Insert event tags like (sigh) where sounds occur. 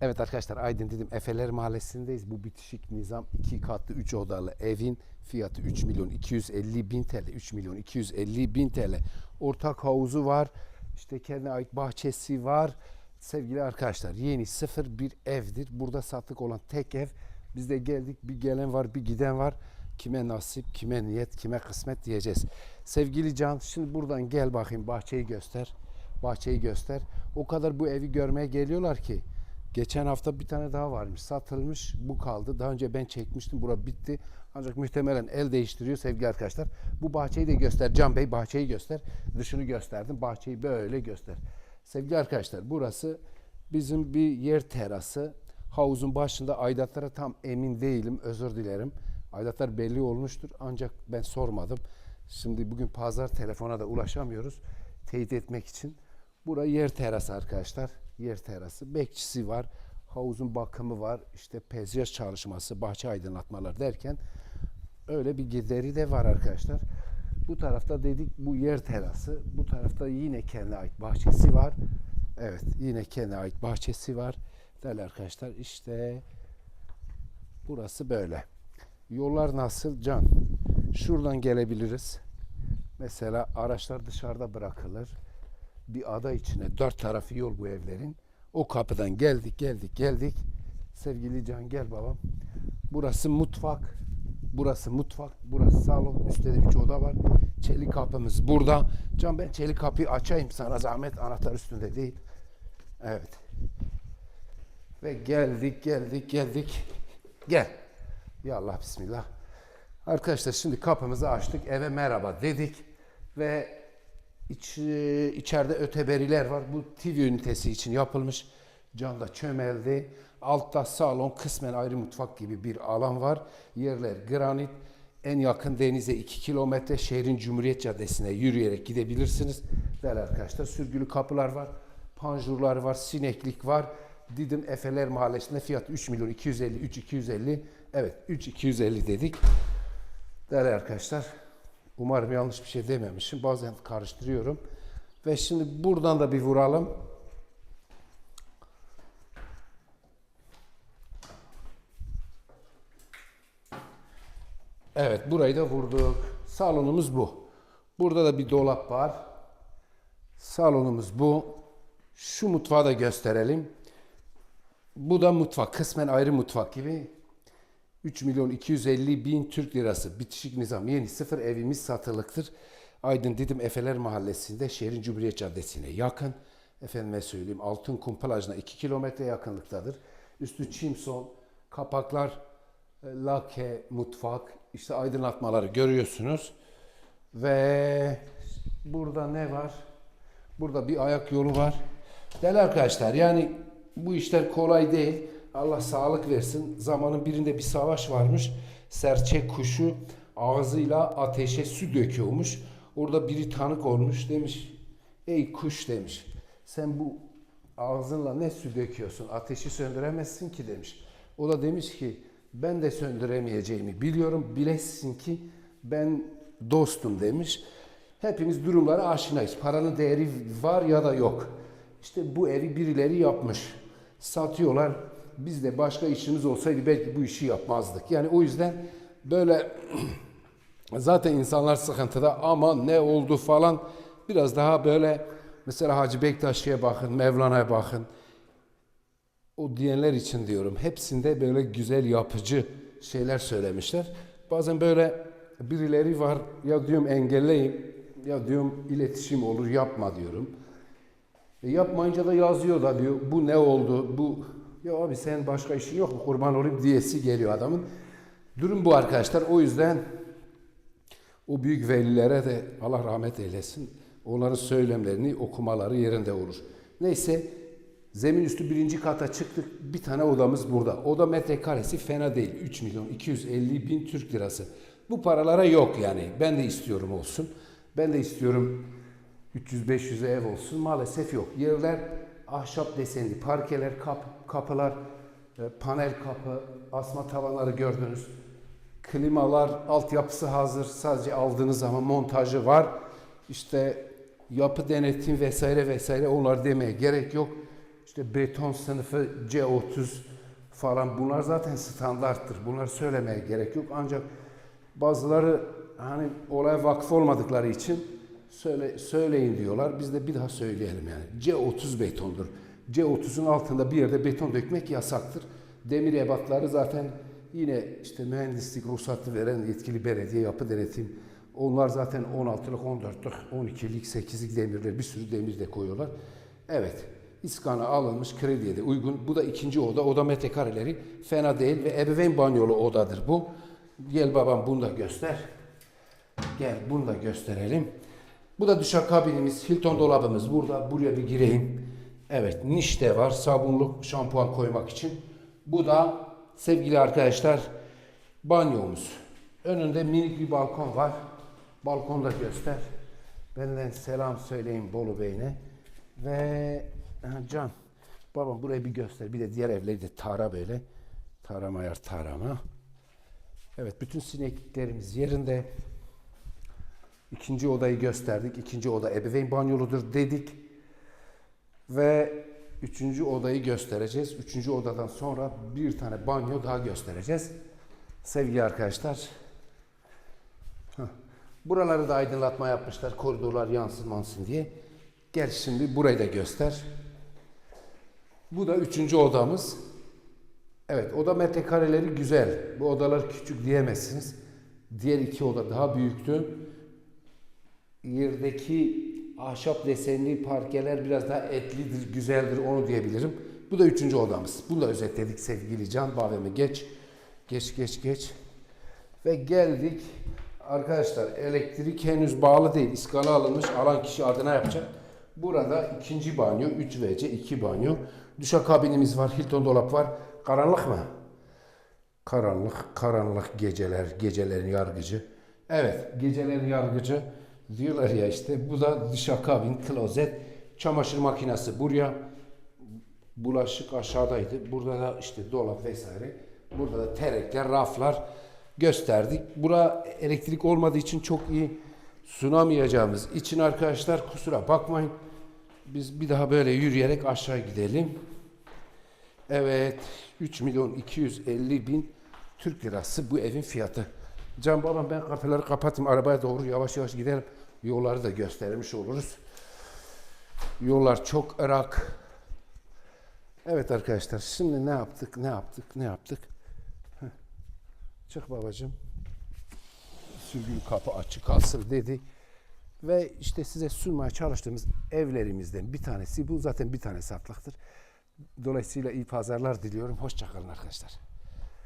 Evet arkadaşlar Aydın dedim Efeler Mahallesi'ndeyiz. Bu bitişik nizam iki katlı 3 odalı evin fiyatı 3 milyon 250 bin TL. 3 milyon 250 bin TL. Ortak havuzu var. İşte kendine ait bahçesi var. Sevgili arkadaşlar yeni sıfır bir evdir. Burada sattık olan tek ev. Biz de geldik bir gelen var bir giden var. Kime nasip, kime niyet, kime kısmet diyeceğiz. Sevgili Can şimdi buradan gel bakayım bahçeyi göster. Bahçeyi göster. O kadar bu evi görmeye geliyorlar ki. Geçen hafta bir tane daha varmış. Satılmış. Bu kaldı. Daha önce ben çekmiştim. Bura bitti. Ancak muhtemelen el değiştiriyor sevgili arkadaşlar. Bu bahçeyi de göster. Can Bey bahçeyi göster. Dışını gösterdim. Bahçeyi böyle göster. Sevgili arkadaşlar burası bizim bir yer terası. Havuzun başında aidatlara tam emin değilim. Özür dilerim. Aidatlar belli olmuştur. Ancak ben sormadım. Şimdi bugün pazar telefona da ulaşamıyoruz. Teyit etmek için. Bura yer terası arkadaşlar. Yer terası. Bekçisi var. Havuzun bakımı var. İşte pezyaş çalışması, bahçe aydınlatmalar derken öyle bir gideri de var arkadaşlar. Bu tarafta dedik bu yer terası. Bu tarafta yine kendine ait bahçesi var. Evet yine kendine ait bahçesi var. Değerli arkadaşlar işte burası böyle. Yollar nasıl? Can. Şuradan gelebiliriz. Mesela araçlar dışarıda bırakılır bir ada içine dört tarafı yol bu evlerin. O kapıdan geldik geldik geldik. Sevgili Can gel babam. Burası mutfak. Burası mutfak. Burası salon. Üstte de üç oda var. Çelik kapımız burada. Can ben çelik kapıyı açayım sana zahmet. Anahtar üstünde değil. Evet. Ve geldik geldik geldik. Gel. Ya Allah bismillah. Arkadaşlar şimdi kapımızı açtık. Eve merhaba dedik. Ve İç, e, içeride öteberiler var. Bu TV ünitesi için yapılmış. Canda çömeldi. Altta salon, kısmen ayrı mutfak gibi bir alan var. Yerler granit. En yakın denize 2 kilometre şehrin Cumhuriyet Caddesi'ne yürüyerek gidebilirsiniz. Değerli arkadaşlar sürgülü kapılar var. Panjurlar var, sineklik var. Didim Efeler Mahallesi'nde fiyat 3 milyon 250, 3 250. Evet 3 250 dedik. Değerli arkadaşlar Umarım yanlış bir şey dememişim. Bazen karıştırıyorum. Ve şimdi buradan da bir vuralım. Evet burayı da vurduk. Salonumuz bu. Burada da bir dolap var. Salonumuz bu. Şu mutfağı da gösterelim. Bu da mutfak. Kısmen ayrı mutfak gibi. 3 milyon 250 bin Türk lirası bitişik nizam yeni sıfır evimiz satılıktır. Aydın Didim Efeler Mahallesi'nde şehrin Cumhuriyet Caddesi'ne yakın. Efendime söyleyeyim Altın Kum plajına 2 kilometre yakınlıktadır. Üstü çimson, kapaklar, e, lake, mutfak, işte aydınlatmaları görüyorsunuz. Ve burada ne var? Burada bir ayak yolu var. Değerli arkadaşlar yani bu işler kolay değil. Allah sağlık versin. Zamanın birinde bir savaş varmış. Serçe kuşu ağzıyla ateşe su döküyormuş. Orada biri tanık olmuş. Demiş ey kuş demiş. Sen bu ağzınla ne su döküyorsun? Ateşi söndüremezsin ki demiş. O da demiş ki ben de söndüremeyeceğimi biliyorum. Bilesin ki ben dostum demiş. Hepimiz durumlara aşinayız. Paranın değeri var ya da yok. İşte bu evi birileri yapmış. Satıyorlar biz de başka işimiz olsaydı belki bu işi yapmazdık. Yani o yüzden böyle (clears throat) zaten insanlar sıkıntıda ama ne oldu falan biraz daha böyle mesela Hacı Bektaşi'ye bakın, Mevlana'ya bakın. O diyenler için diyorum. Hepsinde böyle güzel yapıcı şeyler söylemişler. Bazen böyle birileri var ya diyorum engelleyin ya diyorum iletişim olur yapma diyorum. E yapmayınca da yazıyor da diyor bu ne oldu bu ya abi sen başka işin yok mu kurban olayım diyesi geliyor adamın. Durum bu arkadaşlar. O yüzden o büyük velilere de Allah rahmet eylesin. Onların söylemlerini okumaları yerinde olur. Neyse zemin üstü birinci kata çıktık. Bir tane odamız burada. Oda metrekaresi fena değil. 3 milyon 250 bin Türk lirası. Bu paralara yok yani. Ben de istiyorum olsun. Ben de istiyorum 300-500 ev olsun. Maalesef yok. Yerler ahşap desenli parkeler, kap, kapılar, e, panel kapı, asma tavanları gördünüz. Klimalar, altyapısı hazır. Sadece aldığınız zaman montajı var. İşte yapı denetim vesaire vesaire onlar demeye gerek yok. işte beton sınıfı C30 falan bunlar zaten standarttır. Bunları söylemeye gerek yok. Ancak bazıları hani olaya vakıf olmadıkları için söyle, söyleyin diyorlar. Biz de bir daha söyleyelim yani. C30 betondur. C30'un altında bir yerde beton dökmek yasaktır. Demir ebatları zaten yine işte mühendislik ruhsatı veren yetkili belediye yapı denetim onlar zaten 16'lık, 14'lük, 12'lik, 8'lik demirler bir sürü demir de koyuyorlar. Evet. İskana alınmış krediye de uygun. Bu da ikinci oda. Oda metrekareleri fena değil ve ebeveyn banyolu odadır bu. Gel babam bunu da göster. Gel bunu da gösterelim. Bu da duşak kabinimiz, Hilton dolabımız burada. Buraya bir gireyim. Evet, niş de var. Sabunluk, şampuan koymak için. Bu da sevgili arkadaşlar banyomuz. Önünde minik bir balkon var. Balkonda göster. Benden selam söyleyin Bolu Bey'ine. Ve Can, babam burayı bir göster. Bir de diğer evleri de tara böyle. Tarama yer tarama. Evet, bütün sinekliklerimiz yerinde. İkinci odayı gösterdik. İkinci oda ebeveyn banyoludur dedik. Ve üçüncü odayı göstereceğiz. Üçüncü odadan sonra bir tane banyo daha göstereceğiz. Sevgili arkadaşlar. Buraları da aydınlatma yapmışlar. Koridorlar yansın mansın diye. Gel şimdi burayı da göster. Bu da üçüncü odamız. Evet oda metrekareleri güzel. Bu odalar küçük diyemezsiniz. Diğer iki oda daha büyüktü. Yerdeki ahşap desenli parkeler biraz daha etlidir, güzeldir onu diyebilirim. Bu da üçüncü odamız. Bunu da özetledik sevgili Can. Baveme geç. Geç geç geç. Ve geldik. Arkadaşlar elektrik henüz bağlı değil. İskala alınmış. Alan kişi adına yapacak. Burada ikinci banyo. 3 WC 2 banyo. Duşak kabinimiz var. Hilton dolap var. Karanlık mı? Karanlık, karanlık geceler, gecelerin yargıcı. Evet, gecelerin yargıcı diyorlar ya işte bu da dışa kabin, klozet, çamaşır makinesi buraya, bulaşık aşağıdaydı. Burada da işte dolap vesaire. Burada da terekler, raflar gösterdik. Bura elektrik olmadığı için çok iyi sunamayacağımız için arkadaşlar kusura bakmayın. Biz bir daha böyle yürüyerek aşağı gidelim. Evet 3 milyon 250 bin Türk lirası bu evin fiyatı. Can babam ben kapıları kapatayım arabaya doğru yavaş yavaş gidelim. Yolları da göstermiş oluruz. Yollar çok ırak. Evet arkadaşlar şimdi ne yaptık ne yaptık ne yaptık. Heh. Çık babacığım. Sürgülü kapı açık kalsın dedi. Ve işte size sunmaya çalıştığımız evlerimizden bir tanesi bu zaten bir tane satlıktır. Dolayısıyla iyi pazarlar diliyorum. Hoşçakalın arkadaşlar.